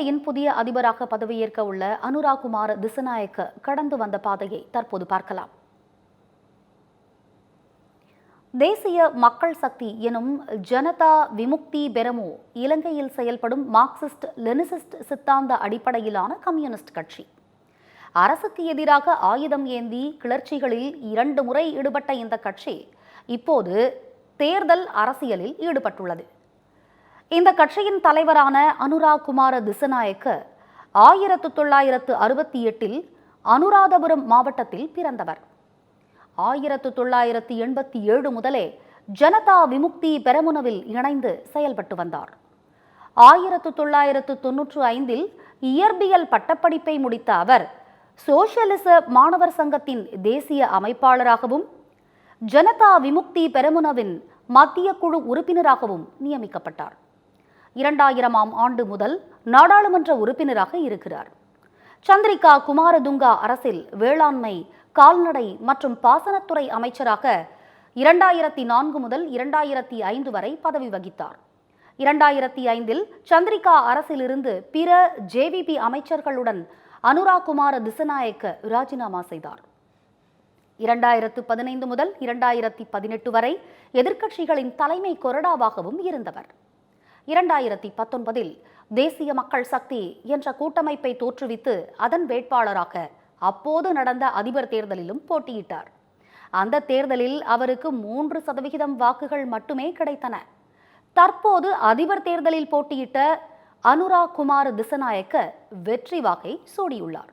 இலங்கையின் புதிய அதிபராக பதவியேற்க உள்ள அனுராகுமார் திசநாயக்க கடந்து வந்த பாதையை தற்போது பார்க்கலாம். தேசிய மக்கள் சக்தி எனும் ஜனதா விமுக்தி பெரமோ இலங்கையில் செயல்படும் மார்க்சிஸ்ட் லெனிசிஸ்ட் சித்தாந்த அடிப்படையிலான கம்யூனிஸ்ட் கட்சி. அரசுக்கு எதிராக ஆயுதம் ஏந்தி கிளர்ச்சிகளில் இரண்டு முறை ஈடுபட்ட இந்த கட்சி இப்போது தேர்தல் அரசியலில் ஈடுபட்டுள்ளது. இந்த கட்சியின் தலைவரான அனுரா குமார திசநாயக்க ஆயிரத்து தொள்ளாயிரத்து அறுபத்தி எட்டில் அனுராதபுரம் மாவட்டத்தில் பிறந்தவர். ஆயிரத்து தொள்ளாயிரத்து எண்பத்தி ஏழு முதலே ஜனதா விமுக்தி பெரமுனவில் இணைந்து செயல்பட்டு வந்தார். ஆயிரத்து தொள்ளாயிரத்து தொன்னூற்று ஐந்தில் இயற்பியல் பட்டப்படிப்பை முடித்த அவர் சோசியலிச மாணவர் சங்கத்தின் தேசிய அமைப்பாளராகவும் ஜனதா விமுக்தி பெரமுனவின் மத்திய குழு உறுப்பினராகவும் நியமிக்கப்பட்டார். இரண்டாயிரமாம் ஆண்டு முதல் நாடாளுமன்ற உறுப்பினராக இருக்கிறார். சந்திரிகா குமாரதுங்கா அரசில் வேளாண்மை கால்நடை மற்றும் பாசனத்துறை அமைச்சராக இரண்டாயிரத்தி நான்கு முதல் இரண்டாயிரத்தி ஐந்து வரை பதவி வகித்தார். இரண்டாயிரத்தி ஐந்தில் சந்திரிகா அரசிலிருந்து பிற ஜேவிபி அமைச்சர்களுடன் அனுராக் குமார திசநாயக்க ராஜினாமா செய்தார். இரண்டாயிரத்து பதினைந்து முதல் இரண்டாயிரத்தி பதினெட்டு வரை எதிர்க்கட்சிகளின் தலைமை கொறடாவாகவும் இருந்தவர். இரண்டாயிரத்தி பத்தொன்பதில் தேசிய மக்கள் சக்தி என்ற கூட்டமைப்பை தோற்றுவித்து அதன் வேட்பாளராக அப்போது நடந்த அதிபர் தேர்தலிலும் போட்டியிட்டார். அந்த தேர்தலில் அவருக்கு மூன்று சதவிகிதம் வாக்குகள் மட்டுமே கிடைத்தன. தற்போது அதிபர் தேர்தலில் போட்டியிட்ட அனுராக் குமார் திசநாயக்க வெற்றி வாக்கை சூடியுள்ளார்.